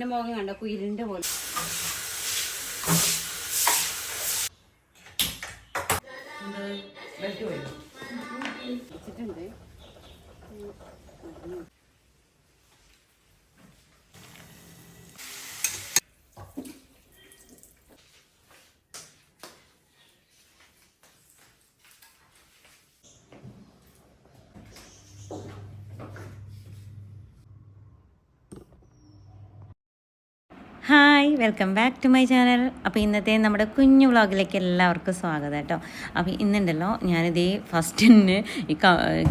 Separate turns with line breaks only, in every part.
എന്റെ മുഖം കണ്ട? കുയിലിന്റെ പോലെ.
Hi welcome back to my channel അപ്പോൾ ഇന്നത്തെ നമ്മുടെ കുഞ്ഞു വ്ളോഗിലേക്ക് എല്ലാവർക്കും സ്വാഗതം കേട്ടോ. അപ്പോൾ ഇന്നുണ്ടല്ലോ ഞാനിതേ ഫസ്റ്റ് തന്നെ ഈ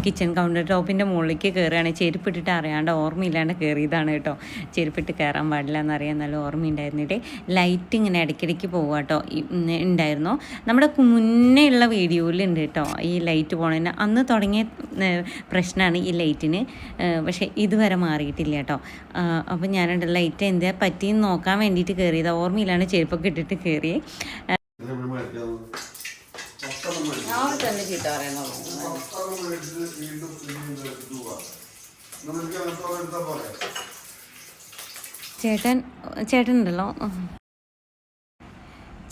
കിച്ചൺ കൗണ്ടർ ടോപ്പിന്റെ മുകളിലേക്ക് കയറുകയാണ് ചെരുപ്പിട്ടിട്ട് അറിയാണ്ട് ഓർമ്മയില്ലാണ്ട് കയറിയതാണ് കേട്ടോ. ചെരുപ്പിട്ട് കയറാൻ പാടില്ല എന്നറിയാൻ നല്ല ഓർമ്മയുണ്ടായിരുന്നിട്ട് ലൈറ്റ് ഇങ്ങനെ ഇടയ്ക്കിടയ്ക്ക് പോകുക കേട്ടോ. ഉണ്ടായിരുന്നു. നമ്മുടെ മുന്നേ ഉള്ള വീഡിയോയിലുണ്ട് കേട്ടോ. ഈ ലൈറ്റ് പോണതിന് അന്ന് തുടങ്ങിയ പ്രശ്നമാണ് ഈ ലൈറ്റിന് പക്ഷേ ഇതുവരെ മാറിയിട്ടില്ല കേട്ടോ. അപ്പോൾ ഞാനുണ്ട് ലൈറ്റ് എന്താ പറ്റിയെന്ന് നോക്കാൻ വേണ്ടിയിട്ട് കയറിയത് ഓർമ്മയിലാണ് ചെരുപ്പൊക്കെ ഇട്ടിട്ട്
പോരെ?
ചേട്ടൻ ചേട്ടൻ ഉണ്ടല്ലോ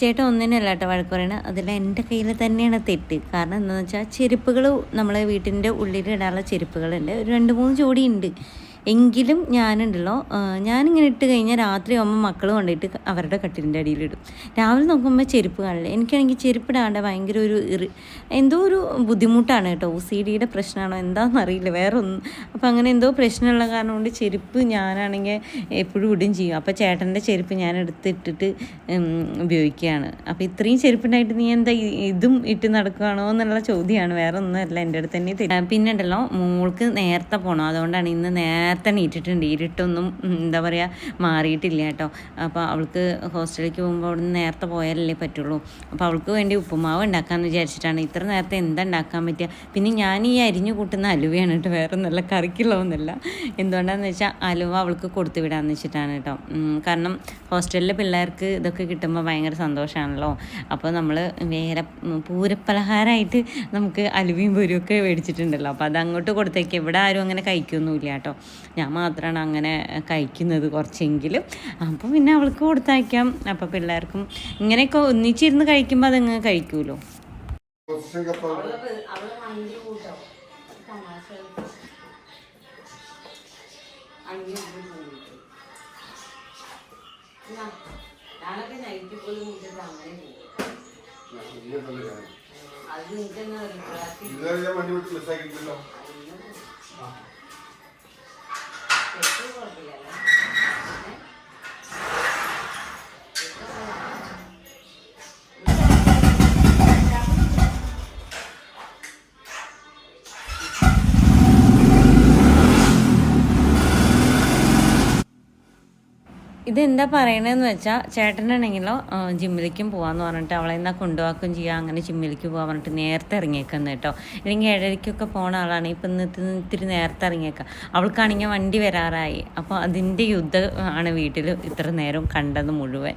ചേട്ടൻ ഒന്നിനല്ല കേട്ടോ വഴക്ക് പറയണത് അതിൽ എന്റെ കയ്യിൽ തന്നെയാണ് തെറ്റ്. കാരണം എന്താണെന്ന് വെച്ചാൽ ചെരുപ്പുകൾ നമ്മളെ വീട്ടിന്റെ ഉള്ളിൽ ഇടാനുള്ള ചെരുപ്പുകളുണ്ട്. ഒരു രണ്ട് മൂന്ന് ജോഡി ഉണ്ട്. എങ്കിലും ഞാനുണ്ടല്ലോ. ഞാനിങ്ങനെ ഇട്ട് കഴിഞ്ഞാൽ രാത്രി ആകുമ്പോൾ മക്കൾ കൊണ്ടിട്ട് അവരുടെ കട്ടിലിന്റെ അടിയിലിടും. രാവിലെ നോക്കുമ്പോൾ ചെരുപ്പ് കാണില്ല? എനിക്കാണെങ്കിൽ ചെരുപ്പ് ഇടാണ്ട് ഭയങ്കര ഒരു എന്തോ ഒരു ബുദ്ധിമുട്ടാണ് കേട്ടോ. സി ഡിയുടെ പ്രശ്നമാണോ എന്താണെന്ന് അറിയില്ല വേറെ ഒന്നും അപ്പോൾ അങ്ങനെ എന്തോ പ്രശ്നമുള്ള കാരണം കൊണ്ട് ചെരുപ്പ് ഞാനാണെങ്കിൽ എപ്പോഴും ഇടും ചെയ്യും. അപ്പോൾ ചേട്ടന്റെ ചെരുപ്പ് ഞാൻ എടുത്തിട്ടിട്ട് ഉപയോഗിക്കുകയാണ്. അപ്പോൾ ഇത്രയും ചെരുപ്പുണ്ടായിട്ട് നീ എന്താ ഇതും ഇട്ട് നടക്കുകയാണോ എന്നുള്ള ചോദ്യമാണ് വേറെ ഒന്നും അല്ല എന്റെ അടുത്ത് തന്നെ. പിന്നെ ഉണ്ടല്ലോ മോൾക്ക് നേരത്തെ പോകണം അതുകൊണ്ടാണ് ഇന്ന് നേരത്തെ നീട്ടിട്ടുണ്ട് ഇരുട്ടൊന്നും എന്താ പറയുക മാറിയിട്ടില്ല കേട്ടോ. അപ്പോൾ അവൾക്ക് ഹോസ്റ്റലിലേക്ക് പോകുമ്പോൾ അവിടെ നിന്ന് നേരത്തെ പോയാലല്ലേ പറ്റുള്ളൂ. അപ്പോൾ അവൾക്ക് വേണ്ടി ഉപ്പുമാവ് ഉണ്ടാക്കാമെന്ന് വിചാരിച്ചിട്ടാണ്. ഇത്ര നേരത്തെ എന്താ ഉണ്ടാക്കാൻ പറ്റുക പിന്നെ ഞാൻ ഈ അരിഞ്ഞു കൂട്ടുന്ന അലുവയാണ് കേട്ടോ. വേറെ നല്ല കറിക്കുള്ളതൊന്നുമല്ല. എന്തുകൊണ്ടാന്ന് വെച്ചാൽ അലുവ അവൾക്ക് കൊടുത്തു വിടാമെന്ന് വെച്ചിട്ടാണ് കേട്ടോ. കാരണം ഹോസ്റ്റലിലെ പിള്ളേർക്ക് ഇതൊക്കെ കിട്ടുമ്പോൾ ഭയങ്കര സന്തോഷമാണല്ലോ അപ്പോൾ നമ്മൾ വേറെ പൂരപ്പലഹാരമായിട്ട് നമുക്ക് അലുവയും പൊരിയൊക്കെ മേടിച്ചിട്ടുണ്ടല്ലോ. അപ്പോൾ അത് അങ്ങോട്ട് കൊടുത്തേക്ക്. ഇവിടെ ആരും അങ്ങനെ കഴിക്കൊന്നുമില്ല കേട്ടോ. ഞാൻ മാത്രമാണ് അങ്ങനെ കഴിക്കുന്നത് കുറച്ചെങ്കിലും. അപ്പോൾ പിന്നെ അവൾക്ക് കൊടുത്തയക്കാം. അപ്പോൾ പിള്ളേർക്കും ഇങ്ങനെയൊക്കെ ഒന്നിച്ചിരുന്ന് കഴിക്കുമ്പോൾ അതങ്ങ് കഴിക്കുമല്ലോ
ഞാനൊക്കെ നൈറ്റ് പോലും മുട്ടിട്ട് അങ്ങനെ പോകും. അത് നിങ്ങൾക്ക് തന്നെ റിപ്ലാക്കി
ഇതുവരെ ഞാൻ
ഇതെന്താ പറയണതെന്ന് വെച്ചാൽ ചേട്ടനാണെങ്കിലോ ജിമ്മിലേക്കും പോകാമെന്ന് പറഞ്ഞിട്ട് അവളെ എന്നാ കൊണ്ടുപോക്കും ചെയ്യാം അങ്ങനെ ജിമ്മിലേക്ക് പോകാൻ പറഞ്ഞിട്ട് നേരത്തെ ഇറങ്ങിയേക്കുന്നത് കേട്ടോ. അല്ലെങ്കിൽ ഏഴരയ്ക്കൊക്കെ പോണ ആളാണ് ഇപ്പം ഇന്ന് ഇത്തിരി നേരത്തെ ഇറങ്ങിയേക്കാം. അവൾക്കാണെങ്കിൽ വണ്ടി വരാറായി. അപ്പോൾ അതിന്റെ യുദ്ധമാണ് വീട്ടിൽ ഇത്ര നേരം കണ്ടത് മുഴുവൻ.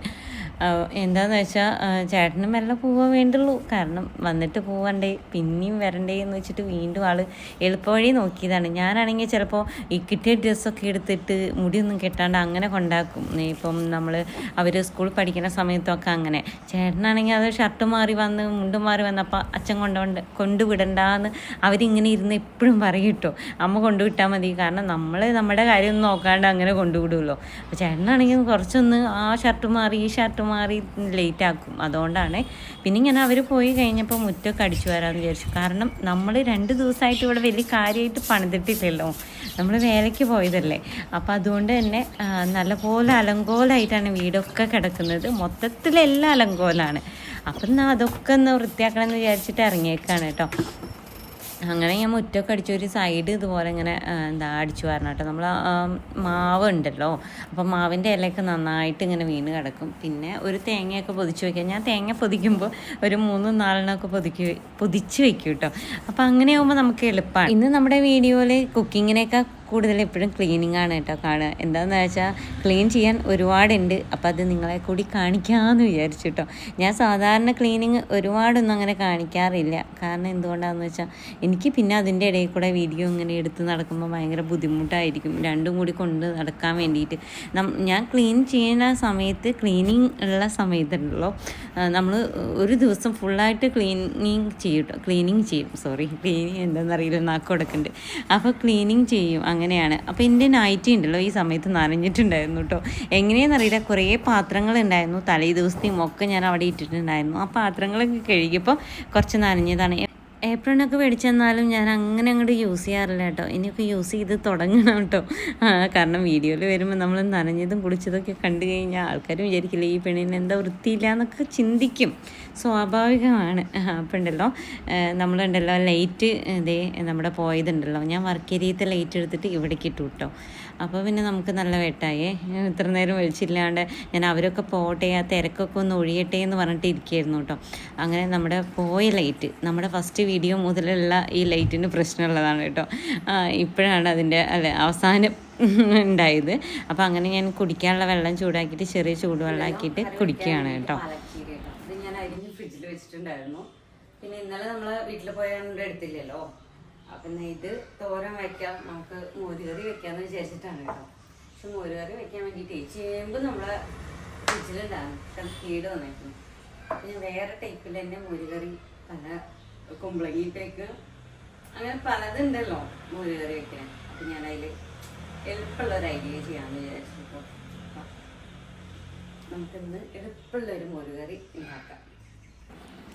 എന്താന്ന് വെച്ചാൽ ചേട്ടന് മെല്ലെ പോവാൻ വേണ്ടുള്ളൂ. കാരണം വന്നിട്ട് പോവണ്ടേ പിന്നെയും വരണ്ടേ എന്ന് വെച്ചിട്ട് വീണ്ടും ആൾ എളുപ്പവഴി നോക്കിയതാണ്. ഞാനാണെങ്കിൽ ചിലപ്പോൾ ഈ കിട്ടിയ ഡ്രസ്സൊക്കെ എടുത്തിട്ട് മുടിയൊന്നും കെട്ടാണ്ട് അങ്ങനെ കൊണ്ടാക്കും. ഇപ്പം നമ്മൾ അവർ സ്കൂളിൽ പഠിക്കുന്ന സമയത്തൊക്കെ അങ്ങനെ. ചേട്ടനാണെങ്കിൽ അത് ഷർട്ട് മാറി വന്ന് മുണ്ട് മാറി വന്നപ്പോൾ അച്ഛൻ കൊണ്ടുകൊണ്ട് കൊണ്ടുവിടണ്ടെന്ന് അവരിങ്ങനെ ഇരുന്ന് എപ്പോഴും പറയും കേട്ടോ അമ്മ കൊണ്ടുവിട്ടാൽ മതി. കാരണം നമ്മൾ നമ്മുടെ കാര്യം നോക്കാണ്ട് അങ്ങനെ കൊണ്ടുവിടുമല്ലോ അപ്പോൾ ചേട്ടനാണെങ്കിൽ കുറച്ചൊന്ന് ആ ഷർട്ട് മാറി ഈ ഷർട്ട് മാറി ലേറ്റ് ആക്കും അതുകൊണ്ടാണ്. പിന്നെ ഇങ്ങനെ അവർ പോയി കഴിഞ്ഞപ്പോൾ മുറ്റമൊക്കെ അടിച്ചു വരാമെന്ന് വിചാരിച്ചു. കാരണം നമ്മൾ രണ്ട് ദിവസമായിട്ട് ഇവിടെ വലിയ കാര്യമായിട്ട് പണിതിട്ടില്ലല്ലോ. നമ്മൾ വേലയ്ക്ക് പോയതല്ലേ. അപ്പോൾ അതുകൊണ്ട് തന്നെ നല്ലപോലെ അലങ്കോലമായിട്ടാണ് വീടൊക്കെ കിടക്കുന്നത്. മൊത്തത്തിലെല്ലാം അലങ്കോലാണ്. അപ്പം എന്നാൽ അതൊക്കെ ഒന്ന് വൃത്തിയാക്കണം എന്ന് വിചാരിച്ചിട്ട് ഇറങ്ങിയേക്കാണ് കേട്ടോ. അങ്ങനെ ഞാൻ മുറ്റമൊക്കെ അടിച്ചു ഒരു സൈഡ് ഇതുപോലെ ഇങ്ങനെ എന്താ അടിച്ചു കേട്ടോ. നമ്മൾ മാവ് ഉണ്ടല്ലോ അപ്പം മാവിന്റെ ഇലയൊക്കെ നന്നായിട്ട് ഇങ്ങനെ വീണ് കിടക്കും. പിന്നെ ഒരു തേങ്ങയൊക്കെ പൊതിച്ച് വെക്കാം. ഞാൻ തേങ്ങ പൊതിക്കുമ്പോൾ ഒരു മൂന്നും നാലെണ്ണമൊക്കെ പൊതിക്ക് പൊതിച്ച് വെക്കും കേട്ടോ. അപ്പം അങ്ങനെയാകുമ്പോൾ നമുക്ക് എളുപ്പമാണ് ഇന്ന് നമ്മുടെ വീഡിയോയിൽ കുക്കിങ്ങിനെയൊക്കെ കൂടുതൽ എപ്പോഴും ക്ലീനിങ് ആണ് കേട്ടോ കാണുക. എന്താണെന്ന് വെച്ചാൽ ക്ലീൻ ചെയ്യാൻ ഒരുപാടുണ്ട്. അപ്പോൾ അത് നിങ്ങളെ കൂടി കാണിക്കാമെന്ന് വിചാരിച്ചു കേട്ടോ ഞാൻ സാധാരണ ക്ലീനിങ് ഒരുപാടൊന്നും അങ്ങനെ കാണിക്കാറില്ല. കാരണം എന്തുകൊണ്ടാണെന്ന് വെച്ചാൽ എനിക്ക് പിന്നെ അതിന്റെ ഇടയിൽ കൂടെ വീഡിയോ ഇങ്ങനെ എടുത്ത് നടക്കുമ്പോൾ ഭയങ്കര ബുദ്ധിമുട്ടായിരിക്കും. രണ്ടും കൂടി കൊണ്ട് നടക്കാൻ വേണ്ടിയിട്ട്. ഞാൻ ക്ലീൻ ചെയ്യുന്ന സമയത്ത് ക്ലീനിങ് ഉള്ള സമയത്തുണ്ടല്ലോ നമ്മൾ ഒരു ദിവസം ഫുള്ളായിട്ട് ക്ലീനിങ് ചെയ്യും ക്ലീനിങ് ചെയ്യും. സോറി ക്ലീനിങ് എന്താണെന്നറിയില്ല നാക്ക് കൊടുക്കുന്നുണ്ട് അപ്പോൾ ക്ലീനിങ് ചെയ്യും. അങ്ങനെയാണ്. അപ്പോൾ എന്റെ നൈറ്റി ഉണ്ടല്ലോ ഈ സമയത്ത് നനഞ്ഞിട്ടുണ്ടായിരുന്നു കേട്ടോ എങ്ങനെയാണെന്നറിയില്ല കുറേ പാത്രങ്ങൾ ഉണ്ടായിരുന്നു തലേ ദിവസത്തെയും ഒക്കെ ഞാൻ അവിടെ ഇട്ടിട്ടുണ്ടായിരുന്നു. ആ പാത്രങ്ങളൊക്കെ കഴുകിയപ്പോൾ കുറച്ച് നനഞ്ഞതാണ്. ഏപ്രിലൊക്കെ മേടിച്ചെന്നാലും ഞാൻ അങ്ങനെ അങ്ങോട്ട് യൂസ് ചെയ്യാറില്ല കേട്ടോ ഇനിയൊക്കെ യൂസ് ചെയ്ത് തുടങ്ങണം കേട്ടോ കാരണം വീഡിയോയിൽ വരുമ്പോൾ നമ്മൾ നനഞ്ഞതും കുളിച്ചതൊക്കെ കണ്ടു കഴിഞ്ഞാൽ ആൾക്കാർ വിചാരിക്കില്ല ഈ പെണ്ണിന് എന്താ വൃത്തിയില്ല എന്നൊക്കെ ചിന്തിക്കും. സ്വാഭാവികമാണ്. അപ്പം ഉണ്ടല്ലോ നമ്മളുണ്ടല്ലോ ലൈറ്റ് ഇതേ നമ്മുടെ പോയതുണ്ടല്ലോ. ഞാൻ വർക്ക് ഏരിയത്തെ ലൈറ്റ് എടുത്തിട്ട് ഇവിടേക്ക് ഇട്ടു കേട്ടോ അപ്പോൾ പിന്നെ നമുക്ക് നല്ല വെട്ടായേ. ഇത്ര നേരം വിളിച്ചില്ലാണ്ട് ഞാൻ അവരൊക്കെ പോട്ടെ ആ തിരക്കൊക്കെ ഒന്ന് ഒഴിയട്ടെ എന്ന് പറഞ്ഞിട്ട് ഇരിക്കുകയായിരുന്നു കേട്ടോ അങ്ങനെ നമ്മുടെ പോയ ലൈറ്റ് നമ്മുടെ ഫസ്റ്റ് വീഡിയോ മുതലുള്ള ഈ ലൈറ്റിന് പ്രശ്നമുള്ളതാണ് കേട്ടോ ഇപ്പോഴാണ് അതിന്റെ അല്ലെ അവസാനം ഉണ്ടായത്. അപ്പോൾ അങ്ങനെ ഞാൻ കുടിക്കാനുള്ള വെള്ളം ചൂടാക്കിയിട്ട് ചെറിയ ചൂടുവെള്ളമാക്കിയിട്ട് കുടിക്കുകയാണ് കേട്ടോ
പാലക്കീര കേട്ടോ ഇത് ഞാൻ അരിഞ്ഞ് ഫ്രിഡ്ജിൽ വെച്ചിട്ടുണ്ടായിരുന്നു. പിന്നെ ഇന്നലെ നമ്മൾ വീട്ടിൽ പോയാണ്ട് എടുത്തില്ലല്ലോ. അപ്പൊ ഇത് തോരൻ വെക്കാം. നമുക്ക് മോരുകറി വെക്കാന്ന് വിചാരിച്ചിട്ടാണ് കേട്ടോ. പക്ഷെ മോരുകറി വെക്കാൻ വേണ്ടിയിട്ട് ചേമ്പ് നമ്മളെ ഫ്രിഡ്ജിലുണ്ടാകും കീട് വന്നേക്കുന്നു. പിന്നെ വേറെ ടൈപ്പിൽ തന്നെ മോരുകറി പല കുമ്പളങ്ങിയിട്ടേക്ക് അങ്ങനെ പലതുണ്ടല്ലോ മോരുകറി വെക്കാൻ. അപ്പൊ ഞാൻ അതിൽ എളുപ്പമുള്ള ഒരു ഐഡിയ ചെയ്യാമെന്ന് വിചാരിച്ചു നമുക്കിന്ന് എളുപ്പമുള്ള ഒരു മോരുകറി ഉണ്ടാക്കാം.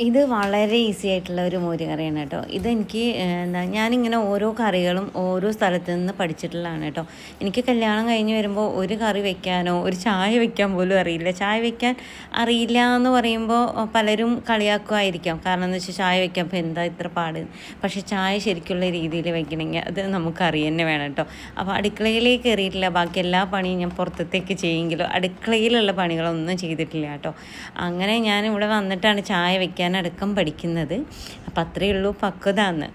ഇത് വളരെ ഈസി ആയിട്ടുള്ള ഒരു മോരുകറിയാണ് കേട്ടോ. ഇതെനിക്ക് എന്താ ഞാനിങ്ങനെ ഓരോ കറികളും ഓരോ സ്ഥലത്തു നിന്ന് പഠിച്ചിട്ടുള്ളതാണ് കേട്ടോ. എനിക്ക് കല്യാണം കഴിഞ്ഞ് വരുമ്പോൾ ഒരു കറി വെക്കാനോ ഒരു ചായ വെക്കാൻ പോലും അറിയില്ല. ചായ വെക്കാൻ അറിയില്ല എന്ന് പറയുമ്പോൾ പലരും കളിയാക്കുമായിരിക്കാം. കാരണം എന്ന് വെച്ചാൽ ചായ വെക്കാൻ ഇപ്പോൾ എന്താ ഇത്ര പാട്? പക്ഷേ ചായ ശരിക്കുള്ള രീതിയിൽ വെക്കണമെങ്കിൽ അത് നമുക്ക് തന്നെ വേണം കേട്ടോ. അപ്പോൾ അടുക്കളയിലേക്ക് കയറിയിട്ടില്ല. ബാക്കി എല്ലാ പണിയും ഞാൻ പുറത്തേക്ക് ചെയ്യുമെങ്കിലും അടുക്കളയിലുള്ള പണികളൊന്നും ചെയ്തിട്ടില്ല കേട്ടോ. അങ്ങനെ ഞാൻ ഇവിടെ വന്നിട്ടാണ് ചായ വെക്കാൻ അടക്കം പഠിക്കുന്നത്. അപ്പം അത്രയേ ഉള്ളൂ പക്വത എന്ന്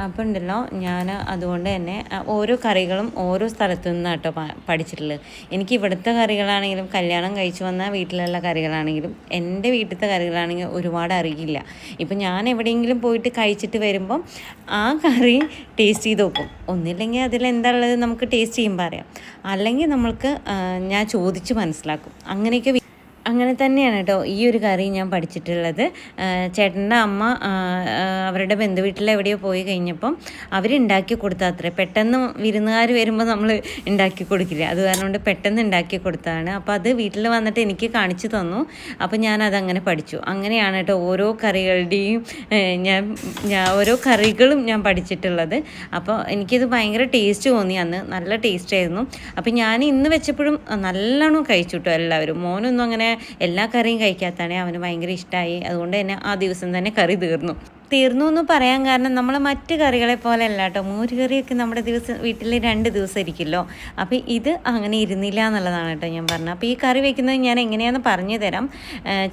അപ്പം ഉണ്ടല്ലോ ഞാൻ അതുകൊണ്ട് തന്നെ ഓരോ കറികളും ഓരോ സ്ഥലത്തു നിന്നാണ് കേട്ടോ പഠിച്ചിട്ടുള്ളത്. എനിക്ക് ഇവിടുത്തെ കറികളാണെങ്കിലും കല്യാണം കഴിച്ചു വന്ന വീട്ടിലുള്ള കറികളാണെങ്കിലും എന്റെ വീട്ടിലത്തെ കറികളാണെങ്കിൽ ഒരുപാട് അറിയില്ല. ഇപ്പം ഞാൻ എവിടെയെങ്കിലും പോയിട്ട് കഴിച്ചിട്ട് വരുമ്പം ആ കറി ടേസ്റ്റ് ചെയ്ത് നോക്കും. ഒന്നില്ലെങ്കിൽ അതിൽ എന്താ ഉള്ളത് നമുക്ക് ടേസ്റ്റ് ചെയ്യുമ്പോൾ അറിയാം. അല്ലെങ്കിൽ നമ്മൾക്ക് ഞാൻ ചോദിച്ച് മനസ്സിലാക്കും. അങ്ങനെയൊക്കെ അങ്ങനെ തന്നെയാണ് കേട്ടോ ഈ ഒരു കറി ഞാൻ പഠിച്ചിട്ടുള്ളത്. ചേട്ടന്റെ അമ്മ അവരുടെ ബന്ധുവീട്ടിൽ എവിടെയോ പോയി കഴിഞ്ഞപ്പം അവരുണ്ടാക്കി കൊടുത്താൽ അത്ര. പെട്ടെന്ന് വിരുന്നുകാർ വരുമ്പോൾ നമ്മൾ ഉണ്ടാക്കി കൊടുക്കില്ല? അത് കാരണം കൊണ്ട് പെട്ടെന്ന് ഉണ്ടാക്കി കൊടുത്തതാണ് അപ്പോൾ അത് വീട്ടിൽ വന്നിട്ട് എനിക്ക് കാണിച്ചു തന്നു. അപ്പോൾ ഞാൻ അതങ്ങനെ പഠിച്ചു. അങ്ങനെയാണ് കേട്ടോ ഓരോ കറികളുടെയും ഞാൻ ഞാൻ ഓരോ കറികളും ഞാൻ പഠിച്ചിട്ടുള്ളത്. അപ്പോൾ എനിക്കിത് ഭയങ്കര ടേസ്റ്റ് തോന്നി അന്ന്. നല്ല ടേസ്റ്റ് ആയിരുന്നു. അപ്പോൾ ഞാൻ ഇന്ന് വെച്ചപ്പോഴും നല്ലോണം കഴിച്ചു കേട്ടോ എല്ലാവരും. മോനൊന്നും അങ്ങനെ എല്ലാ കറിയും കഴിക്കാത്തതാണ് അവന് ഭയങ്കര ഇഷ്ടമായി അതുകൊണ്ട് തന്നെ ആ ദിവസം തന്നെ കറി തീർന്നു. തീർന്നു എന്ന് പറയാൻ കാരണം നമ്മൾ മറ്റ് കറികളെ പോലെ അല്ല കേട്ടോ. മോര് കറിയൊക്കെ നമ്മുടെ ദിവസം വീട്ടിൽ രണ്ട് ദിവസം ഇരിക്കുമല്ലോ. അപ്പോൾ ഇത് അങ്ങനെ ഇരുന്നില്ല എന്നുള്ളതാണ് കേട്ടോ ഞാൻ പറഞ്ഞത്. അപ്പോൾ ഈ കറി വെക്കുന്നത് ഞാൻ എങ്ങനെയാണെന്ന് പറഞ്ഞു തരാം.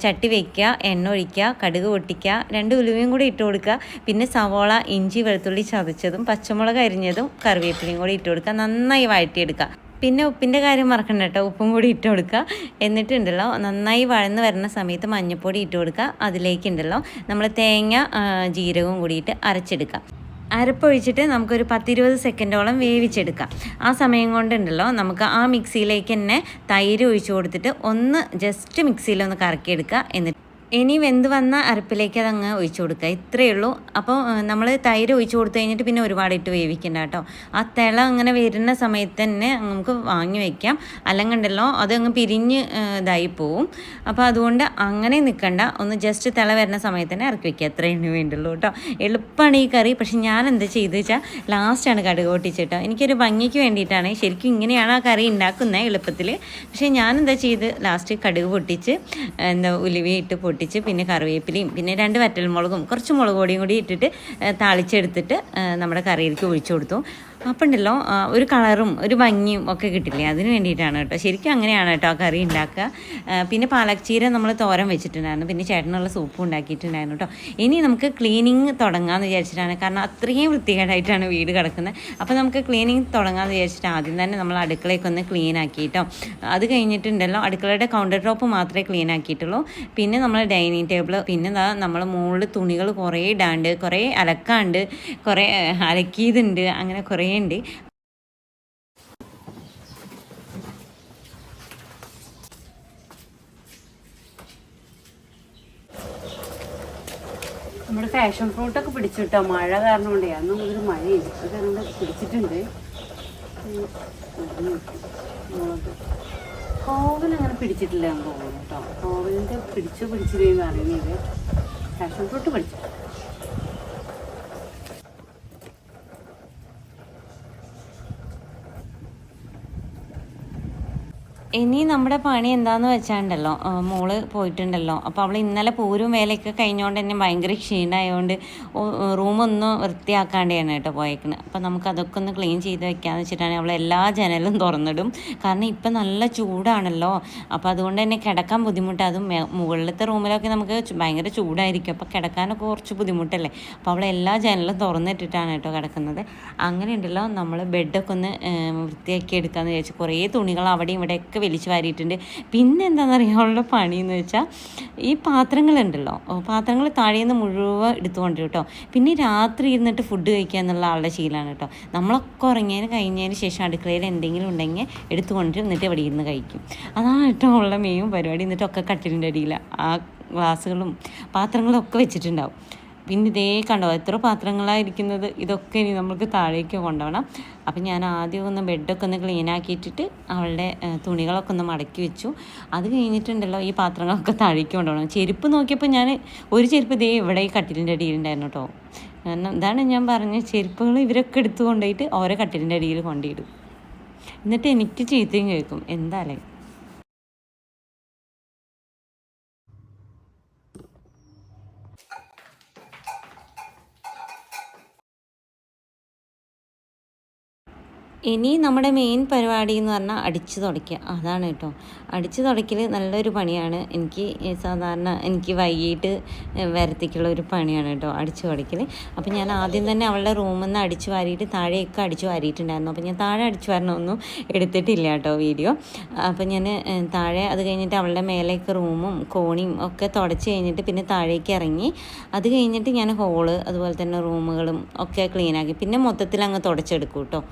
ചട്ടി വയ്ക്കുക എണ്ണ ഒഴിക്കുക കടുക് പൊട്ടിക്കുക രണ്ട് ഉലുവയും കൂടി ഇട്ട് കൊടുക്കുക. പിന്നെ സവോള ഇഞ്ചി വെളുത്തുള്ളി ചതച്ചതും പച്ചമുളക് അരിഞ്ഞതും കറിവേപ്പിലയും കൂടി ഇട്ട് കൊടുക്കുക. നന്നായി വഴറ്റിയെടുക്കുക. പിന്നെ ഉപ്പിന്റെ കാര്യം മറക്കണ്ട കേട്ടോ. ഉപ്പും കൂടി ഇട്ട് കൊടുക്കുക. എന്നിട്ടുണ്ടല്ലോ നന്നായി വഴന്ന് വരുന്ന സമയത്ത് മഞ്ഞൾപ്പൊടി ഇട്ട് കൊടുക്കുക. അതിലേക്കുണ്ടല്ലോ നമ്മൾ തേങ്ങ ജീരകവും കൂടിയിട്ട് അരച്ചെടുക്കുക. അരപ്പൊഴിച്ചിട്ട് നമുക്കൊരു പത്തിരുപത് സെക്കൻഡോളം വേവിച്ചെടുക്കാം ആ സമയം കൊണ്ടുണ്ടല്ലോ നമുക്ക് ആ മിക്സിയിലേക്ക് തന്നെ തൈര് ഒഴിച്ചു കൊടുത്തിട്ട് ഒന്ന് ജസ്റ്റ് മിക്സിയിലൊന്ന് കറക്കിയെടുക്കുക. എന്നിട്ട് ഇനി വെന്ത് വന്ന അരപ്പിലേക്ക് അതങ്ങ് ഒഴിച്ചു കൊടുക്കുക. ഇത്രയേ ഉള്ളൂ. അപ്പോൾ നമ്മൾ തൈര് ഒഴിച്ചു കൊടുത്തു കഴിഞ്ഞിട്ട് പിന്നെ ഒരുപാട് ഇട്ട് വേവിക്കണ്ട കേട്ടോ. ആ തിള അങ്ങനെ വരുന്ന സമയത്ത് തന്നെ നമുക്ക് വാങ്ങി വയ്ക്കാം അല്ലെങ്കിൽ ഉണ്ടല്ലോ അത് അങ്ങ് പിരിഞ്ഞ് ഇതായി പോവും. അപ്പോൾ അതുകൊണ്ട് അങ്ങനെ നിൽക്കണ്ട. ഒന്ന് ജസ്റ്റ് തിള വരുന്ന സമയത്ത് തന്നെ ഇറക്കി വയ്ക്കുക അത്രയേ വേണ്ടുള്ളൂ കേട്ടോ. എളുപ്പമാണ് ഈ കറി. പക്ഷെ ഞാൻ എന്താ ചെയ്ത് വെച്ചാൽ ലാസ്റ്റാണ് കടുക് പൊട്ടിച്ചിട്ടോ എനിക്കൊരു ഭംഗിക്ക് വേണ്ടിയിട്ടാണ്. ശരിക്കും ഇങ്ങനെയാണ് ആ കറി ഉണ്ടാക്കുന്നത് എളുപ്പത്തിൽ. പക്ഷേ ഞാൻ എന്താ ചെയ്ത് ലാസ്റ്റ് കടുക് പൊട്ടിച്ച് എന്താ ഉലുവയിട്ട് പൊട്ടിച്ച് പിന്നെ കറിവേപ്പിലയും പിന്നെ രണ്ട് വറ്റൽമുളകും കുറച്ച് മുളക് പൊടിയും കൂടി ഇട്ടിട്ട് താളിച്ചെടുത്തിട്ട് നമ്മുടെ കറിയിലേക്ക് ഒഴിച്ചു കൊടുത്തു. അപ്പം ഉണ്ടല്ലോ ഒരു കളറും ഒരു ഭംഗിയും ഒക്കെ കിട്ടില്ലേ? അതിന് വേണ്ടിയിട്ടാണ് കേട്ടോ. ശരിക്കും അങ്ങനെയാണ് കേട്ടോ കറി ഉണ്ടാക്കുക. പിന്നെ പാലക് ചീര നമ്മൾ തോരൻ വെച്ചിട്ടുണ്ടായിരുന്നു. പിന്നെ ചേട്ടനുള്ള സൂപ്പ് ഉണ്ടാക്കിയിട്ടുണ്ടായിരുന്നു കേട്ടോ. ഇനി നമുക്ക് ക്ലീനിങ് തുടങ്ങാമെന്ന് വിചാരിച്ചിട്ടാണ്. കാരണം അത്രയും വൃത്തികേടായിട്ടാണ് വീട് കിടക്കുന്നത്. അപ്പോൾ നമുക്ക് ക്ലീനിങ് തുടങ്ങാമെന്ന് വിചാരിച്ചിട്ട് ആദ്യം തന്നെ നമ്മൾ അടുക്കളയൊക്കെ ഒന്ന് ക്ലീൻ ആക്കിയിട്ടോ. അത് കഴിഞ്ഞിട്ടുണ്ടല്ലോ അടുക്കളയുടെ കൗണ്ടർ ടോപ്പ് മാത്രമേ ക്ലീൻ ആക്കിയിട്ടുള്ളൂ. പിന്നെ നമ്മൾ ഡൈനിങ് ടേബിൾ പിന്നെ എന്താ നമ്മൾ മുകളിൽ തുണികൾ കുറേ ഇടാണ്ട് കുറേ അലക്കാണ്ട് കുറേ അലക്കിയതുണ്ട്. അങ്ങനെ കുറേ ഉണ്ട്
നമ്മുടെ ഫാഷൻ ഫ്രൂട്ടൊക്കെ പിടിച്ചിട്ടോ? മഴ കാരണം കൊണ്ടേ. അന്ന് മുതൽ മഴയില്ല. അത് പിടിച്ചിട്ടുണ്ട്. കോവൽ അങ്ങനെ പിടിച്ചിട്ടില്ല എന്ന് തോന്നുന്നു കേട്ടോ. കോവലിന്റെ പിടിച്ചു പിടിച്ചില്ലെന്ന് അറിയുന്നത് ഫാഷൻ ഫ്രൂട്ട് പിടിച്ചു
ഇനി നമ്മുടെ പണി എന്താന്ന് വെച്ചാണ്ടല്ലോ മോൾ പോയിട്ടുണ്ടല്ലോ. അപ്പോൾ അവൾ ഇന്നലെ പൂരും വേലയൊക്കെ കഴിഞ്ഞുകൊണ്ട് തന്നെ ഭയങ്കര ക്ഷീണമായതുകൊണ്ട് റൂമൊന്നും വൃത്തിയാക്കാണ്ടാണ് കേട്ടോ പോയേക്കുന്നത് അപ്പോൾ നമുക്ക് അതൊക്കെ ഒന്ന് ക്ലീൻ ചെയ്ത് വെക്കാന്ന് വെച്ചിട്ടാണ് അവൾ എല്ലാ ജനലും തുറന്നിടും. കാരണം ഇപ്പം നല്ല ചൂടാണല്ലോ. അപ്പോൾ അതുകൊണ്ട് തന്നെ കിടക്കാൻ ബുദ്ധിമുട്ട്. അതും മുകളിലത്തെ റൂമിലൊക്കെ നമുക്ക് ഭയങ്കര ചൂടായിരിക്കും. അപ്പോൾ കിടക്കാനൊക്കെ കുറച്ച് ബുദ്ധിമുട്ടല്ലേ. അപ്പോൾ അവൾ എല്ലാ ജനലും തുറന്നിട്ടിട്ടാണ് കേട്ടോ കിടക്കുന്നത്. അങ്ങനെ ഉണ്ടല്ലോ നമ്മൾ ബെഡൊക്കെ ഒന്ന് വൃത്തിയാക്കി എടുക്കാമെന്ന് വിചാരിച്ചു കുറേ തുണികൾ അവിടെയും ഇവിടെയൊക്കെ വലിച്ചു വാരിയിട്ടുണ്ട് പിന്നെ എന്താണെന്ന് അറിയാനുള്ള പണിയെന്ന് വെച്ചാൽ ഈ പാത്രങ്ങളുണ്ടല്ലോ. പാത്രങ്ങൾ താഴേന്ന് മുഴുവൻ എടുത്തുകൊണ്ട് കേട്ടോ പിന്നെ രാത്രി ഇരുന്നിട്ട് ഫുഡ് കഴിക്കുക എന്നുള്ള ആളുടെ ശീലമാണ് കേട്ടോ നമ്മളൊക്കെ ഉറങ്ങിയതിന് കഴിഞ്ഞതിന് ശേഷം അടുക്കളയിൽ എന്തെങ്കിലും ഉണ്ടെങ്കിൽ എടുത്തുകൊണ്ട് എന്നിട്ട് ഇവിടെ ഇരുന്ന് കഴിക്കും. അതാണ് കേട്ടോ ഉള്ള മെയിൻ പരിപാടി. എന്നിട്ടൊക്കെ കട്ടിലിന്റെ അടിയിൽ ആ ഗ്ലാസ്സുകളും പാത്രങ്ങളും ഒക്കെ വെച്ചിട്ടുണ്ടാവും. പിന്നെ ഇതേ കണ്ടോ എത്ര പാത്രങ്ങളായിരിക്കുന്നത്. ഇതൊക്കെ ഇനി നമ്മൾക്ക് താഴേക്ക് കൊണ്ടുപോകണം. അപ്പം ഞാൻ ആദ്യം ഒന്ന് ബെഡൊക്കെ ഒന്ന് ക്ലീൻ ആക്കിയിട്ടിട്ട് അവളുടെ തുണികളൊക്കെ ഒന്ന് മടക്കി വെച്ചു. അത് കഴിഞ്ഞിട്ടുണ്ടല്ലോ ഈ പാത്രങ്ങളൊക്കെ താഴേക്ക് കൊണ്ടുപോകണം. ചെരുപ്പ് നോക്കിയപ്പോൾ ഞാൻ ഒരു ചെരുപ്പ് ഇതേ ഇവിടെ ഈ കട്ടിലിന്റെ അടിയിലുണ്ടായിരുന്നു കേട്ടോ കാരണം ഇതാണ് ഞാൻ പറഞ്ഞ ചെരുപ്പുകൾ ഇവരൊക്കെ എടുത്തു കൊണ്ടുപോയിട്ട് ഓരോ കട്ടിലിന്റെ അടിയിൽ കൊണ്ടിടും എന്നിട്ട് എനിക്ക് ചീത്തയും കേൾക്കും. എന്താല്ലേ ഇനി നമ്മുടെ മെയിൻ പരിപാടി എന്ന് പറഞ്ഞാൽ അടിച്ചു തുടയ്ക്കുക അതാണ് കേട്ടോ. അടിച്ചു തുടയ്ക്കൽ നല്ലൊരു പണിയാണ്. എനിക്ക് സാധാരണ എനിക്ക് വൈകിട്ട് വരത്തേക്കുള്ള ഒരു പണിയാണ് കേട്ടോ അടിച്ചു തുടയ്ക്കൽ അപ്പോൾ ഞാൻ ആദ്യം തന്നെ അവളുടെ റൂമിൽ നിന്ന് അടിച്ചു വാരിയിട്ട് താഴെയൊക്കെ അടിച്ചു വാരിയിട്ടുണ്ടായിരുന്നു. അപ്പോൾ ഞാൻ താഴെ അടിച്ചു വരണമൊന്നും എടുത്തിട്ടില്ല കേട്ടോ വീഡിയോ. അപ്പോൾ ഞാൻ താഴെ അത് കഴിഞ്ഞിട്ട് അവളുടെ മേലേക്ക് റൂമും കോണിയും ഒക്കെ തുടച്ച് കഴിഞ്ഞിട്ട് പിന്നെ താഴേക്ക് ഇറങ്ങി. അത് കഴിഞ്ഞിട്ട് ഞാൻ ഹോൾ അതുപോലെ തന്നെ റൂമുകളും ഒക്കെ ക്ലീനാക്കി പിന്നെ മൊത്തത്തിൽ അങ്ങ് തുടച്ചെടുക്കും കേട്ടോ.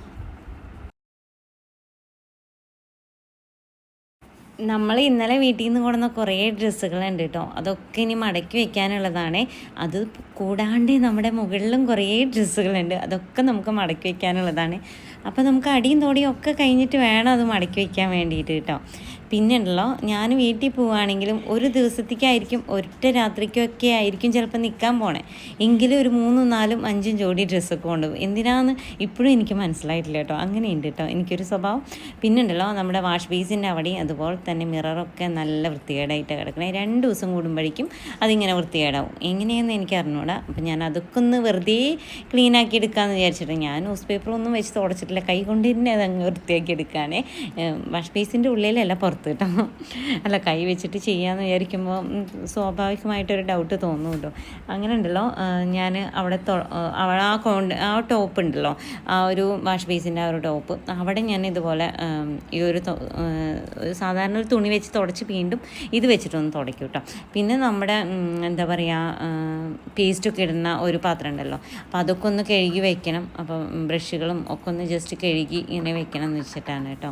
നമ്മൾ ഇന്നലെ വീട്ടിൽ നിന്ന് കൊണ്ടുവന്ന കുറേ ഡ്രസ്സുകളുണ്ട് കേട്ടോ. അതൊക്കെ ഇനി മടക്കി വെക്കാനുള്ളതാണ്. അത് കൂടാണ്ട് നമ്മുടെ മുകളിലും കുറേ ഡ്രസ്സുകളുണ്ട്. അതൊക്കെ നമുക്ക് മടക്കി വെക്കാനുള്ളതാണ്. അപ്പോൾ നമുക്ക് അടിയും തോടിയും ഒക്കെ കഴിഞ്ഞിട്ട് വേണം അത് മടക്കി വെക്കാൻ വേണ്ടിയിട്ട് കേട്ടോ. പിന്നെ ഉണ്ടല്ലോ ഞാൻ വീട്ടിൽ പോവുകയാണെങ്കിലും ഒരു ദിവസത്തേക്കായിരിക്കും ഒറ്റ രാത്രിക്കൊക്കെ ആയിരിക്കും ചിലപ്പോൾ നിൽക്കാൻ പോണേ. എങ്കിലും ഒരു മൂന്നും നാലും അഞ്ചും ജോഡി ഡ്രസ്സൊക്കെ കൊണ്ടുപോകും. എന്തിനാന്ന് ഇപ്പോഴും എനിക്ക് മനസ്സിലായിട്ടില്ല കേട്ടോ. അങ്ങനെയുണ്ട് കേട്ടോ. എനിക്കൊരു സ്വഭാവം. പിന്നെ ഉണ്ടല്ലോ നമ്മുടെ വാഷ് ബേസിന്റെ അവിടെയും അതുപോലെ തന്നെ മിററൊക്കെ നല്ല വൃത്തികേടായിട്ട് കിടക്കണേ. രണ്ട് ദിവസം കൂടുമ്പോഴേക്കും അതിങ്ങനെ വൃത്തികേടാവും. എങ്ങനെയെന്ന് എനിക്ക് അറിഞ്ഞൂടാ. അപ്പം ഞാൻ അതൊക്കെ ഒന്ന് വെറുതെ ക്ലീൻ ആക്കി എടുക്കാമെന്ന് വിചാരിച്ചിട്ട് ഞാൻ ന്യൂസ് പേപ്പർ ഒന്നും വെച്ച് തുടച്ചിട്ടില്ല. കൈ കൊണ്ട് തന്നെ അതങ്ങ് വൃത്തിയാക്കി എടുക്കാനേ. വാഷ് ബേസിന്റെ ഉള്ളിലല്ല പുറത്ത് കേട്ടോ അല്ല കൈ വെച്ചിട്ട് ചെയ്യാമെന്ന് വിചാരിക്കുമ്പോൾ സ്വാഭാവികമായിട്ടൊരു ഡൗട്ട് തോന്നും കേട്ടോ അങ്ങനെ ഉണ്ടല്ലോ. ഞാൻ അവിടെ അവിടെ ആ കോണ്ട് ആ ടോപ്പ് ഉണ്ടല്ലോ. ആ ഒരു വാഷ് ബേസിന്റെ ആ ഒരു ടോപ്പ്. അവിടെ ഞാൻ ഇതുപോലെ ഈ ഒരു സാധാരണ ഒരു തുണി വെച്ച് തുടച്ച് വീണ്ടും ഇത് വെച്ചിട്ടൊന്ന് തുടയ്ക്കും കേട്ടോ പിന്നെ നമ്മുടെ എന്താ പറയുക പേസ്റ്റൊക്കെ ഇടുന്ന ഒരു പാത്രം ഉണ്ടല്ലോ. അപ്പോൾ അതൊക്കെ ഒന്ന് കഴുകി വെക്കണം. അപ്പം ബ്രഷുകളും ഒക്കെ ഒന്ന് ജസ്റ്റ് കഴുകി ഇങ്ങനെ വെക്കണം എന്ന് വെച്ചിട്ടാണ് കേട്ടോ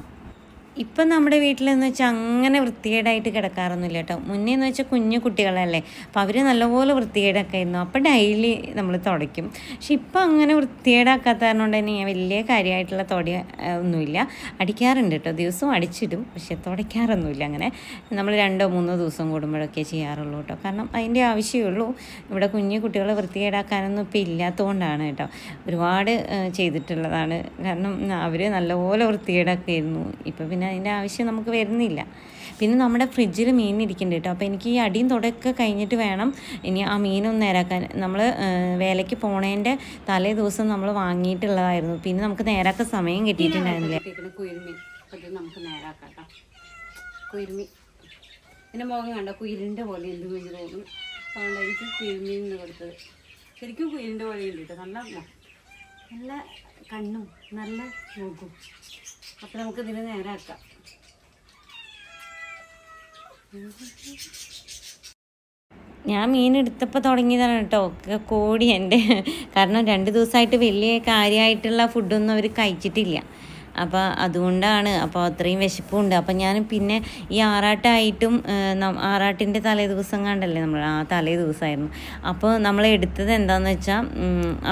ഇപ്പം നമ്മുടെ വീട്ടിലെന്ന് വെച്ചാൽ അങ്ങനെ വൃത്തികേടായിട്ട് കിടക്കാറൊന്നുമില്ല കേട്ടോ. മുന്നേ എന്ന് വെച്ചാൽ കുഞ്ഞു കുട്ടികളല്ലേ. അപ്പോൾ അവർ നല്ലപോലെ വൃത്തികേടൊക്കെ ആയിരുന്നു. അപ്പോൾ ഡെയിലി നമ്മൾ തുടയ്ക്കും. പക്ഷെ ഇപ്പം അങ്ങനെ വൃത്തികേടാക്കാത്ത കാരണം കൊണ്ട് തന്നെ ഞാൻ വലിയ കാര്യമായിട്ടുള്ള തുട ഒന്നുമില്ല. അടിക്കാറുണ്ട് കേട്ടോ. ദിവസവും അടിച്ചിടും. പക്ഷെ തുടയ്ക്കാറൊന്നുമില്ല അങ്ങനെ. നമ്മൾ രണ്ടോ മൂന്നോ ദിവസം കൂടുമ്പോഴൊക്കെ ചെയ്യാറുള്ളൂ കേട്ടോ. കാരണം അതിന്റെ ആവശ്യമേ ഇവിടെ കുഞ്ഞു കുട്ടികളെ വൃത്തികേടാക്കാനൊന്നും ഇപ്പം ഇല്ലാത്തതുകൊണ്ടാണ് കേട്ടോ. ഒരുപാട് ചെയ്തിട്ടുള്ളതാണ്. കാരണം അവർ നല്ലപോലെ വൃത്തികേടൊക്കെ ആയിരുന്നു. ഇപ്പം പിന്നെ അതിന്റെ ആവശ്യം നമുക്ക് വരുന്നില്ല. പിന്നെ നമ്മുടെ ഫ്രിഡ്ജിൽ മീൻ ഇരിക്കുന്നുണ്ട് കേട്ടോ. അപ്പോൾ എനിക്ക് ഈ അടിയും തുടയൊക്കെ കഴിഞ്ഞിട്ട് വേണം ഇനി ആ മീനൊന്ന് നേരാക്കാൻ. നമ്മൾ വേലയ്ക്ക് പോണേന്റെ തലേ ദിവസം നമ്മൾ വാങ്ങിയിട്ടുള്ളതായിരുന്നു. പിന്നെ നമുക്ക് നേരാക്ക സമയം കിട്ടിയിട്ടുണ്ടായിരുന്നില്ല.
അത് നമുക്ക് നേരാക്കാം കേട്ടോ. കുയിരുമി എന്റെ മുഖം കണ്ടോ? കുയിലിന്റെ പോലെ എന്ത് കുഞ്ഞു തോന്നും അതുകൊണ്ട് എനിക്ക് കുയിരുമീൻ എന്ന് കൊടുത്തത് ശരിക്കും കുയിലിന്റെ പോലെ ഉണ്ട് കേട്ടോ. നല്ല നല്ല കണ്ണും നല്ല മൂക്കും. അപ്പം നമുക്ക് ഇതിനെ നേരാക്കാം.
ഞാൻ മീൻ എടുത്തപ്പോൾ തുടങ്ങിയതാണ് കേട്ടോ. കോടി എന്റെ. കാരണം രണ്ട് ദിവസമായിട്ട് വലിയ കാര്യമായിട്ടുള്ള ഫുഡൊന്നും അവർ കഴിച്ചിട്ടില്ല. അപ്പോൾ അതുകൊണ്ടാണ്. അപ്പോൾ അത്രയും വിശപ്പുണ്ട്. അപ്പോൾ ഞാൻ പിന്നെ ഈ ആറാട്ടായിട്ടും ആറാട്ടിന്റെ തലേ ദിവസം കണ്ടല്ലേ നമ്മൾ? ആ തലേ ദിവസമായിരുന്നു. അപ്പോൾ നമ്മൾ എടുത്തത് എന്താണെന്ന് വെച്ചാൽ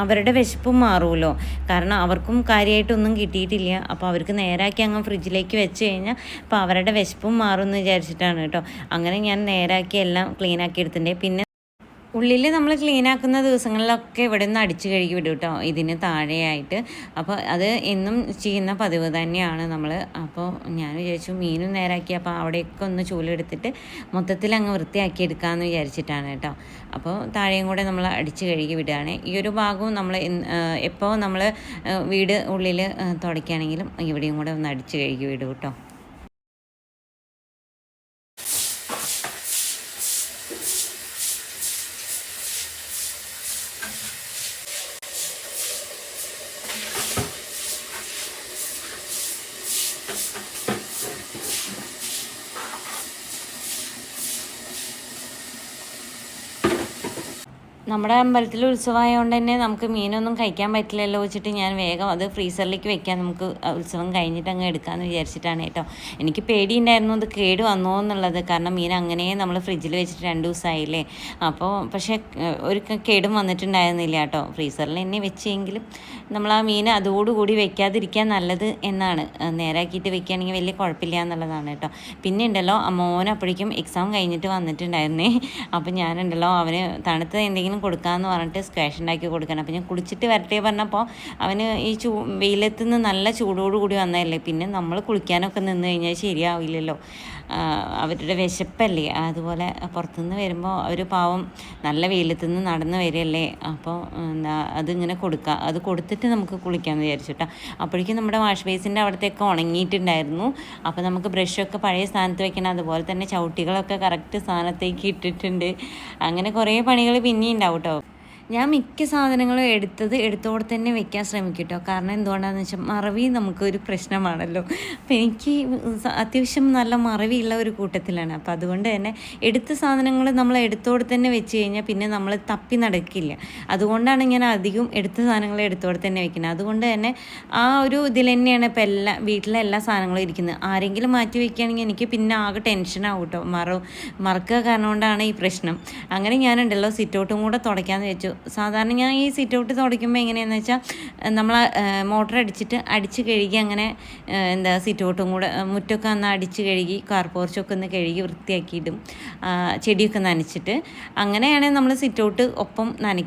അവരുടെ വിശപ്പും മാറുമല്ലോ കാരണം അവർക്കും കാര്യമായിട്ടൊന്നും കിട്ടിയിട്ടില്ല. അപ്പോൾ അവർക്ക് നേരാക്കി അങ്ങ് ഫ്രിഡ്ജിലേക്ക് വെച്ച് കഴിഞ്ഞാൽ അപ്പോൾ അവരുടെ വിശപ്പും മാറും എന്ന് വിചാരിച്ചിട്ടാണ് കേട്ടോ. അങ്ങനെ ഞാൻ നേരാക്കി എല്ലാം ക്ലീൻ ആക്കി എടുത്തിട്ടുണ്ട്. പിന്നെ ഉള്ളിൽ നമ്മൾ ക്ലീൻ ആക്കുന്ന ദിവസങ്ങളിലൊക്കെ ഇവിടെ നിന്ന് അടിച്ചു കഴുകി വിടും കേട്ടോ. ഇതിന് താഴെയായിട്ട്. അപ്പോൾ അത് എന്നും ചെയ്യുന്ന പതിവ് തന്നെയാണ് നമ്മൾ അപ്പോൾ ഞാൻ വിചാരിച്ചു മീനും നേരാക്കി അപ്പോൾ അവിടെയൊക്കെ ഒന്ന് ചൂലെടുത്തിട്ട് മൊത്തത്തിൽ അങ്ങ് വൃത്തിയാക്കി എടുക്കാമെന്ന് വിചാരിച്ചിട്ടാണ് കേട്ടോ. അപ്പോൾ താഴെയും കൂടെ നമ്മൾ അടിച്ചു കഴുകി വിടുകയാണ്. ഈ ഒരു ഭാഗവും നമ്മൾ എപ്പോൾ നമ്മൾ വീട് ഉള്ളിൽ തുടയ്ക്കുകയാണെങ്കിലും ഇവിടെയും കൂടെ ഒന്ന് അടിച്ചു കഴുകി വിടും കേട്ടോ. നമ്മുടെ അമ്പലത്തിൽ ഉത്സവമായതുകൊണ്ട് തന്നെ നമുക്ക് മീനൊന്നും കഴിക്കാൻ പറ്റില്ലല്ലോ വെച്ചിട്ട് ഞാൻ വേഗം അത് ഫ്രീസറിലേക്ക് വെക്കാൻ നമുക്ക് ഉത്സവം കഴിഞ്ഞിട്ട് അങ്ങ് എടുക്കാമെന്ന് വിചാരിച്ചിട്ടാണ് കേട്ടോ. എനിക്ക് പേടിയുണ്ടായിരുന്നു അത് കേട് വന്നോ എന്നുള്ളത്. കാരണം മീൻ അങ്ങനെ നമ്മൾ ഫ്രിഡ്ജിൽ വെച്ചിട്ട് രണ്ട് ദിവസമായില്ലേ അപ്പോൾ പക്ഷേ ഒരു കേടും വന്നിട്ടുണ്ടായിരുന്നില്ല കേട്ടോ. ഫ്രീസറിൽ തന്നെ വെച്ചെങ്കിലും നമ്മൾ ആ മീൻ അതോടുകൂടി വെക്കാതിരിക്കാൻ നല്ലത് എന്നാണ്. നേരാക്കിയിട്ട് വെക്കുകയാണെങ്കിൽ വലിയ കുഴപ്പമില്ല എന്നുള്ളതാണ് കേട്ടോ. പിന്നെ ഉണ്ടല്ലോ അമ്മോനപ്പോഴേക്കും എക്സാം കഴിഞ്ഞിട്ട് വന്നിട്ടുണ്ടായിരുന്നേ. അപ്പം ഞാനുണ്ടല്ലോ അവന് തണുത്ത എന്തെങ്കിലും കൊടുക്കാമെന്ന് പറഞ്ഞിട്ട് സ്ക്വാഷ് ഉണ്ടാക്കി കൊടുക്കണം. അപ്പം ഞാൻ കുളിച്ചിട്ട് വരട്ടെ പറഞ്ഞപ്പോൾ അവന് ഈ ചൂ വെയിലത്ത് നിന്ന് നല്ല ചൂടോട് കൂടി വന്നതല്ലേ? പിന്നെ നമ്മൾ കുളിക്കാനൊക്കെ നിന്ന് കഴിഞ്ഞാൽ ശരിയാവില്ലല്ലോ. അവരുടെ വിശപ്പല്ലേ? അതുപോലെ പുറത്തുനിന്ന് വരുമ്പോൾ അവർ പാവം നല്ല വെയിലത്ത് നിന്ന് നടന്ന് വരികയല്ലേ അപ്പോൾ എന്താ അതിങ്ങനെ കൊടുക്കുക അത് കൊടുത്തിട്ട് നമുക്ക് കുളിക്കാമെന്ന് വിചാരിച്ചിട്ടാ അപ്പോഴേക്കും നമ്മുടെ വാഷ് ബേസിന്റെ അവിടത്തേക്ക് ഉണങ്ങിയിട്ടുണ്ടായിരുന്നു. അപ്പോൾ നമുക്ക് ബ്രഷൊക്കെ പഴയ സ്ഥാനത്ത് വെക്കണം. അതുപോലെ തന്നെ ചവിട്ടികളൊക്കെ കറക്റ്റ് സ്ഥാനത്തേക്ക് ഇട്ടിട്ടുണ്ട്. അങ്ങനെ കുറേ പണികൾ പിന്നെയും ഉണ്ടാവും കേട്ടോ ഞാൻ മിക്ക സാധനങ്ങളും എടുത്തത് എടുത്തോടെ തന്നെ വെക്കാൻ ശ്രമിക്കട്ടോ. കേട്ടോ കാരണം എന്തുകൊണ്ടാണെന്ന് വെച്ചാൽ മറവി നമുക്കൊരു പ്രശ്നമാണല്ലോ. അപ്പം എനിക്ക് അത്യാവശ്യം നല്ല മറവിയുള്ള ഒരു കൂട്ടത്തിലാണ്. അപ്പം അതുകൊണ്ട് തന്നെ എടുത്ത സാധനങ്ങൾ നമ്മൾ എടുത്തോടെ തന്നെ വെച്ച് കഴിഞ്ഞാൽ പിന്നെ നമ്മൾ തപ്പി നടക്കില്ല. അതുകൊണ്ടാണ് ഞാൻ അധികം എടുത്ത സാധനങ്ങൾ എടുത്തോടെ തന്നെ വെക്കുന്നത്. അതുകൊണ്ട് തന്നെ ആ ഒരു ഇതിൽ തന്നെയാണ് ഇപ്പം എല്ലാ വീട്ടിലെ എല്ലാ സാധനങ്ങളും ഇരിക്കുന്നത്. ആരെങ്കിലും മാറ്റി വയ്ക്കുകയാണെങ്കിൽ എനിക്ക് പിന്നെ ആകെ ടെൻഷനാവും കേട്ടോ. മറ മറക്കുക കാരണം കൊണ്ടാണ് ഈ പ്രശ്നം. അങ്ങനെ ഞാനുണ്ടല്ലോ സിറ്റൗട്ടും കൂടെ തുടയ്ക്കാമെന്ന് വെച്ചു. സാധാരണ ഞാൻ ഈ സിറ്റൗട്ട് തുടയ്ക്കുമ്പോൾ എങ്ങനെയാണെന്ന് വെച്ചാൽ നമ്മൾ മോട്ടർ അടിച്ചിട്ട് അടിച്ച് കഴുകി അങ്ങനെ എന്താ എന്താ സിറ്റൗട്ടും കൂടെ മുറ്റൊക്കെ ഒന്ന് അടിച്ച് കഴുകി കാർ പോർച്ചൊക്കെ ഒന്ന് കഴുകി വൃത്തിയാക്കിയിടും ചെടിയൊക്കെ നനച്ചിട്ട് അങ്ങനെയാണ് നമ്മൾ സിറ്റൗട്ട് ഒപ്പം നന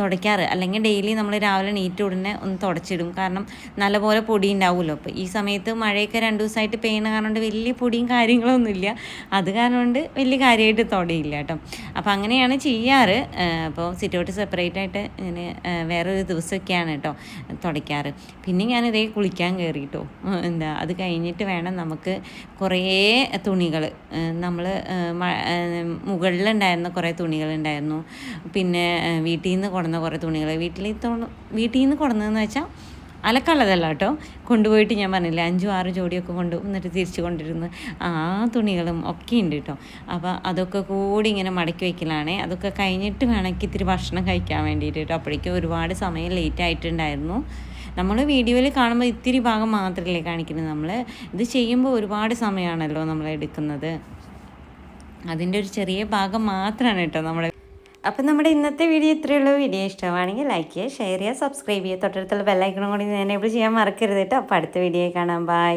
തുടയ്ക്കാറ്. അല്ലെങ്കിൽ ഡെയിലി നമ്മൾ രാവിലെ നീറ്റ് ഉടനെ ഒന്ന് തുടച്ചിടും. കാരണം നല്ലപോലെ പൊടി ഉണ്ടാവുമല്ലോ. അപ്പോൾ ഈ സമയത്ത് മഴയൊക്കെ രണ്ട് ദിവസമായിട്ട് പെയ്യണ കാരണം വലിയ പൊടിയും കാര്യങ്ങളൊന്നുമില്ല. അത് കാരണം കൊണ്ട് വലിയ കാര്യമായിട്ട് തുടയില്ല കേട്ടോ. അപ്പോൾ അങ്ങനെയാണ് ചെയ്യാറ്. അപ്പോൾ സിറ്റൗട്ട് സെപ്പറേറ്റ് ആയിട്ട് ഇങ്ങനെ വേറൊരു ദിവസമൊക്കെയാണ് കേട്ടോ തുടയ്ക്കാറ്. പിന്നെ ഞാനിതേ കുളിക്കാൻ കയറി കേട്ടോ എന്താ അത് കഴിഞ്ഞിട്ട് വേണം നമുക്ക് കുറേ തുണികൾ നമ്മൾ മുകളിലുണ്ടായിരുന്ന കുറേ തുണികളുണ്ടായിരുന്നു. പിന്നെ വീട്ടിൽ നിന്ന് കൊടുന്ന കുറേ തുണികൾ. വീട്ടിൽ വീട്ടിൽ നിന്ന് കൊടുന്നതെന്ന് വെച്ചാൽ അലക്കുള്ളതല്ല കേട്ടോ കൊണ്ടുപോയിട്ട് ഞാൻ പറഞ്ഞില്ല അഞ്ചും ആറ് ജോഡിയൊക്കെ കൊണ്ട് എന്നിട്ട് തിരിച്ചു കൊണ്ടിരുന്ന് ആ തുണികളും ഒക്കെ ഉണ്ട് കേട്ടോ. അപ്പോൾ അതൊക്കെ കൂടി ഇങ്ങനെ മടക്കി വയ്ക്കലാണേ അതൊക്കെ കഴിഞ്ഞിട്ട് വേണമെങ്കിൽ ഇത്തിരി ഭക്ഷണം കഴിക്കാൻ വേണ്ടിയിട്ട് കേട്ടോ. അപ്പോഴേക്കും ഒരുപാട് സമയം ലേറ്റ് ആയിട്ടുണ്ടായിരുന്നു. നമ്മൾ വീഡിയോയിൽ കാണുമ്പോൾ ഇത്തിരി ഭാഗം മാത്രമല്ലേ കാണിക്കുന്നത്. നമ്മൾ ഇത് ചെയ്യുമ്പോൾ ഒരുപാട് സമയമാണല്ലോ നമ്മൾ എടുക്കുന്നത്. അതിന്റെ ഒരു ചെറിയ ഭാഗം മാത്രമാണ് കേട്ടോ നമ്മുടെ അപ്പം നമ്മുടെ ഇന്നത്തെ വീഡിയോ ഇത്രയേ ഉള്ളൂ വീഡിയോ ഇഷ്ടമാണെങ്കിൽ ലൈക്ക് ചെയ്യുക ഷെയർ ചെയ്യുക സബ്സ്ക്രൈബ് ചെയ്യുക. തൊട്ടടുത്തുള്ള ബെല്ലൈക്കണം കൂടി എനേബിൾ ചെയ്യാൻ മറക്കരുത് കേട്ടോ. അപ്പോൾ അടുത്ത വീഡിയോ കാണാം. ബൈ